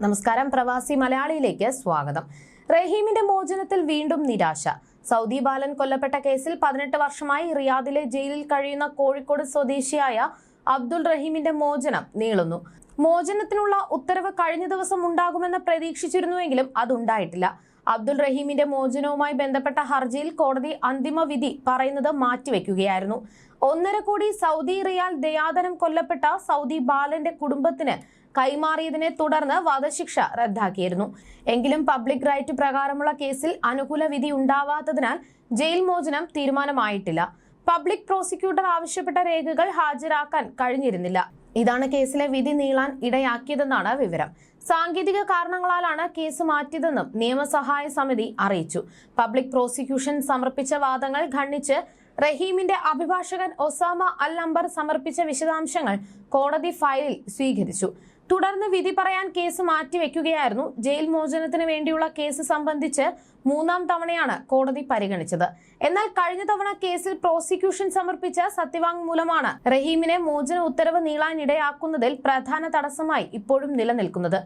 നമസ്കാരം. പ്രവാസി മലയാളിയിലേക്ക് സ്വാഗതം. റഹീമിന്റെ മോചനത്തിൽ വീണ്ടും നിരാശ. സൗദി ബാലൻ കൊല്ലപ്പെട്ട കേസിൽ പതിനെട്ട് വർഷമായി റിയാദിലെ ജയിലിൽ കഴിയുന്ന കോഴിക്കോട് സ്വദേശിയായ അബ്ദുൾ റഹീമിന്റെ മോചനം നീളുന്നു. മോചനത്തിനുള്ള ഉത്തരവ് കഴിഞ്ഞ ദിവസം ഉണ്ടാകുമെന്ന് പ്രതീക്ഷിച്ചിരുന്നുവെങ്കിലും അതുണ്ടായിട്ടില്ല. അബ്ദുൾ റഹീമിന്റെ മോചനവുമായി ബന്ധപ്പെട്ട ഹർജിയിൽ കോടതി അന്തിമ വിധി പറയുന്നത് മാറ്റിവെക്കുകയായിരുന്നു. ഒന്നര കോടി സൗദി റിയാൽ ദയാദനം കൊല്ലപ്പെട്ട സൗദി ബാലന്റെ കുടുംബത്തിന് കൈമാറിയതിനെ തുടർന്ന് വധശിക്ഷ റദ്ദാക്കിയിരുന്നു. എങ്കിലും പബ്ലിക് റൈറ്റ് പ്രകാരമുള്ള കേസിൽ അനുകൂല വിധി ഉണ്ടാവാത്തതിനാൽ ജയിൽ മോചനം തീരുമാനമായിട്ടില്ല. പബ്ലിക് പ്രോസിക്യൂട്ടർ ആവശ്യപ്പെട്ട രേഖകൾ ഹാജരാക്കാൻ കഴിഞ്ഞിരുന്നില്ല. ഇതാണ് കേസിലെ വിധി നീളാൻ ഇടയാക്കിയതെന്നാണ് വിവരം. സാങ്കേതിക കാരണങ്ങളാലാണ് കേസ് മാറ്റിയതെന്നും നിയമസഹായ സമിതി അറിയിച്ചു. പബ്ലിക് പ്രോസിക്യൂഷൻ സമർപ്പിച്ച വാദങ്ങൾ ഖണ്ഡിച്ച് റഹീമിന്റെ അഭിഭാഷകൻ ഒസാമ അൽ അംബർ സമർപ്പിച്ച വിശദാംശങ്ങൾ കോടതി ഫയലിൽ സ്വീകരിച്ചു. തുടർന്ന് വിധി പറയാൻ കേസ് മാറ്റിവെക്കുകയായിരുന്നു. ജയിൽ മോചനത്തിന് വേണ്ടിയുള്ള കേസ് സംബന്ധിച്ച് മൂന്നാം തവണയാണ് കോടതി പരിഗണിച്ചത്. എന്നാൽ കഴിഞ്ഞ തവണ കേസിൽ പ്രോസിക്യൂഷൻ സമർപ്പിച്ച സത്യവാങ്മൂലമാണ് റഹീമിനെ മോചന ഉത്തരവ് നീളാനിടയാക്കുന്നതിൽ പ്രധാന തടസ്സമായി ഇപ്പോഴും നിലനിൽക്കുന്നത്.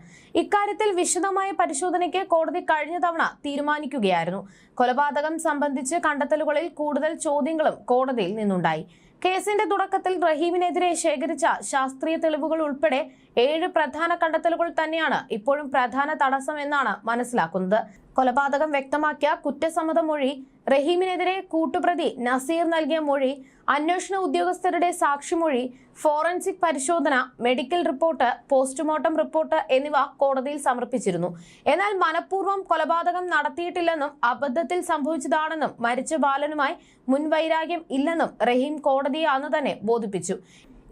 ഇക്കാര്യത്തിൽ വിശദമായ പരിശോധനയ്ക്ക് കോടതി കഴിഞ്ഞ തവണ തീരുമാനിക്കുകയായിരുന്നു. കൊലപാതകം സംബന്ധിച്ച് കണ്ടെത്തലുകളിൽ കൂടുതൽ ചോദ്യങ്ങളും കോടതിയിൽ നിന്നുണ്ടായി. കേസിന്റെ തുടക്കത്തിൽ റഹീമിനെതിരെ ശേഖരിച്ച ശാസ്ത്രീയ തെളിവുകൾ ഉൾപ്പെടെ ഏഴ് പ്രധാന കണ്ടെത്തലുകൾ തന്നെയാണ് ഇപ്പോഴും പ്രധാന തടസ്സം എന്നാണ് മനസ്സിലാക്കുന്നത്. കൊലപാതകം വ്യക്തമാക്കിയ കുറ്റസമ്മത മൊഴി റഹീമിനെതിരെ കൂട്ടുപ്രതി നസീർ നൽകിയ മൊഴി അന്വേഷണ ഉദ്യോഗസ്ഥരുടെ സാക്ഷിമൊഴി ഫോറൻസിക് പരിശോധന മെഡിക്കൽ റിപ്പോർട്ട് പോസ്റ്റ്മോർട്ടം റിപ്പോർട്ട് എന്നിവ കോടതിയിൽ സമർപ്പിച്ചിരുന്നു. എന്നാൽ മനഃപൂർവം കൊലപാതകം നടത്തിയിട്ടില്ലെന്നും അബദ്ധത്തിൽ സംഭവിച്ചതാണെന്നും മരിച്ച ബാലനുമായി മുൻവൈരാഗ്യം ഇല്ലെന്നും റഹീം കോടതിയെ അന്ന് തന്നെ ബോധിപ്പിച്ചു.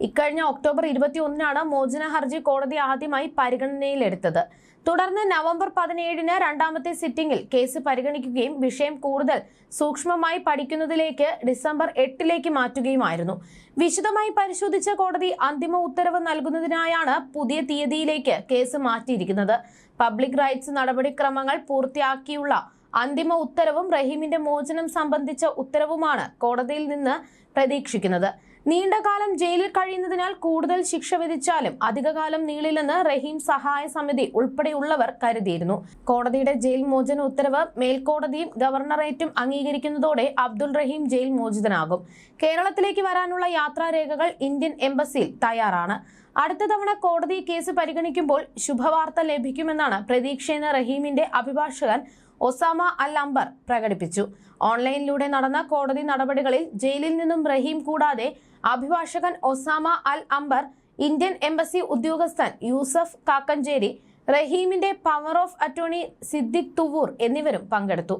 ഇക്കഴിഞ്ഞ ഒക്ടോബർ ഇരുപത്തി ഒന്നിനാണ് മോചന ഹർജി കോടതി ആദ്യമായി പരിഗണനയിലെടുത്തത്. തുടർന്ന് നവംബർ പതിനേഴിന് രണ്ടാമത്തെ സിറ്റിംഗിൽ കേസ് പരിഗണിക്കുകയും വിഷയം കൂടുതൽ സൂക്ഷ്മമായി പഠിക്കുന്നതിലേക്ക് ഡിസംബർ എട്ടിലേക്ക് മാറ്റുകയുമായിരുന്നു. വിശദമായി പരിശോധിച്ച കോടതി അന്തിമ ഉത്തരവ് നൽകുന്നതിനായാണ് പുതിയ തീയതിയിലേക്ക് കേസ് മാറ്റിയിരിക്കുന്നത്. പബ്ലിക് റൈറ്റ്സ് നടപടിക്രമങ്ങൾ പൂർത്തിയാക്കിയുള്ള അന്തിമ ഉത്തരവും റഹീമിന്റെ മോചനം സംബന്ധിച്ച ഉത്തരവുമാണ് കോടതിയിൽ നിന്ന് പ്രതീക്ഷിക്കുന്നത്. നീണ്ടകാലം ജയിലിൽ കഴിയുന്നതിനാൽ കൂടുതൽ ശിക്ഷ വിധിച്ചാലും അധികകാലം നീളില്ലെന്ന് റഹീം സഹായ സമിതി ഉൾപ്പെടെയുള്ളവർ കരുതിയിരുന്നു. കോടതിയുടെ ജയിൽ മോചന ഉത്തരവ് മേൽക്കോടതിയും ഗവർണറേറ്റും അംഗീകരിക്കുന്നതോടെ അബ്ദുൾ റഹീം ജയിൽ മോചിതനാകും. കേരളത്തിലേക്ക് വരാനുള്ള യാത്രാരേഖകൾ ഇന്ത്യൻ എംബസിയിൽ തയ്യാറാണ്. അടുത്ത തവണ കോടതി കേസ് പരിഗണിക്കുമ്പോൾ ശുഭവാർത്ത ലഭിക്കുമെന്നാണ് പ്രതീക്ഷയെന്ന് റഹീമിന്റെ അഭിഭാഷകൻ ഒസാമ അൽ അംബർ പ്രകടിപ്പിച്ചു. ഓൺലൈനിലൂടെ നടന്ന കോടതി നടപടികളിൽ ജയിലിൽ നിന്നും റഹീം കൂടാതെ അഭിഭാഷകൻ Osama Al Amber Indian embassy ഉദ്യോഗസ്ഥൻ Yusuf Kakkanchery റഹീമിന്റെ power of attorney Siddique Thuvvur എന്നിവരും പങ്കെടുത്തു.